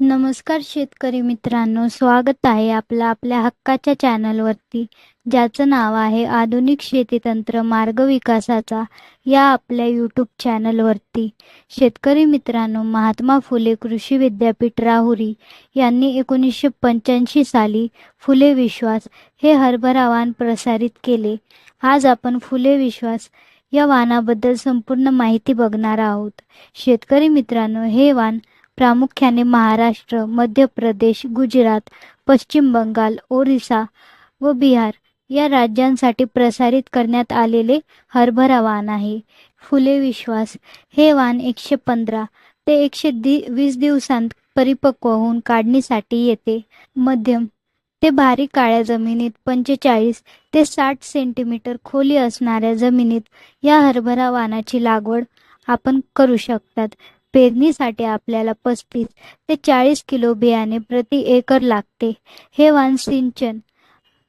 नमस्कार शेतकरी मित्रांनो स्वागत आहे आपलं आपल्या हक्काच्या चॅनलवरती ज्याचं नाव आहे आधुनिक शेतीतंत्र मार्ग विकासाचा या आपल्या यूट्यूब चॅनलवरती शेतकरी मित्रांनो महात्मा फुले कृषी विद्यापीठ राहुरी यांनी एकोणीसशे पंच्याऐंशी साली फुले विश्वास हे हरभरा वाण प्रसारित केले. आज आपण फुले विश्वास या वाहनाबद्दल संपूर्ण माहिती बघणार आहोत. शेतकरी मित्रांनो हे वाण प्रामुख्याने महाराष्ट्र मध्य प्रदेश गुजरात पश्चिम बंगाल ओरिसा व बिहार या राज्यांसाठी प्रसारित करण्यात आलेले हरभरा वाण आहे. फुले विश्वास हे वाण एकशे पंधरा ते एकशे दि वीस दिवसांत परिपक्व होऊन काढणीसाठी येते. मध्यम ते भारी काळ्या जमिनीत पंचेचाळीस ते साठ सेंटीमीटर खोली असणाऱ्या जमिनीत या हरभरा वाणाची लागवड आपण करू शकतात. पेरणीसाठी आपल्याला पस्तीस ते चाळीस किलो बियाणे प्रति एकर लागते. हे वाण सिंचन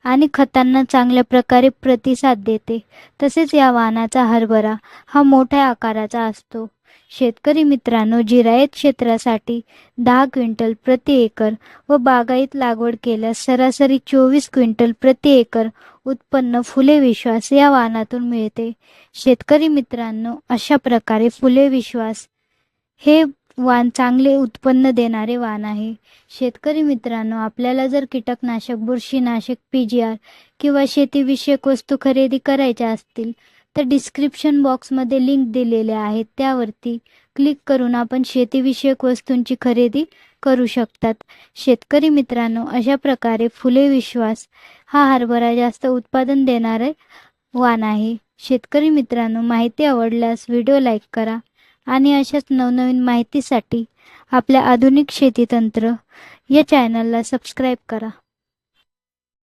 आणि खतांना चांगल्या प्रकारे प्रतिसाद देते. तसेच या वाहनाचा हरभरा हा मोठ्या आकाराचा असतो. शेतकरी मित्रांनो जिरायत क्षेत्रासाठी दहा क्विंटल प्रति एकर व बागायत लागवड केल्यास सरासरी चोवीस क्विंटल प्रति एकर उत्पन्न फुले विश्वास या वाहनातून मिळते. शेतकरी मित्रांनो अशा प्रकारे फुले विश्वास हे वाण चांगले उत्पन्न देणारे वाण आहे. शेतकरी मित्रांनो आपल्याला जर कीटकनाशक बुरशीनाशक पी जी आर किंवा शेतीविषयक वस्तू खरेदी करायच्या असतील तर डिस्क्रिप्शन बॉक्समध्ये लिंक दिलेल्या आहेत. त्यावरती क्लिक करून आपण शेतीविषयक वस्तूंची खरेदी करू शकतात. शेतकरी मित्रांनो अशा प्रकारे फुले विश्वास हा हरभरा जास्त उत्पादन देणारे वाण आहे. शेतकरी मित्रांनो माहिती आवडल्यास व्हिडिओ लाईक करा. आणि अशाच नवनवीन माहितीसाठी आपल्या आधुनिक शेतीतंत्र या चॅनलला सबस्क्राईब करा.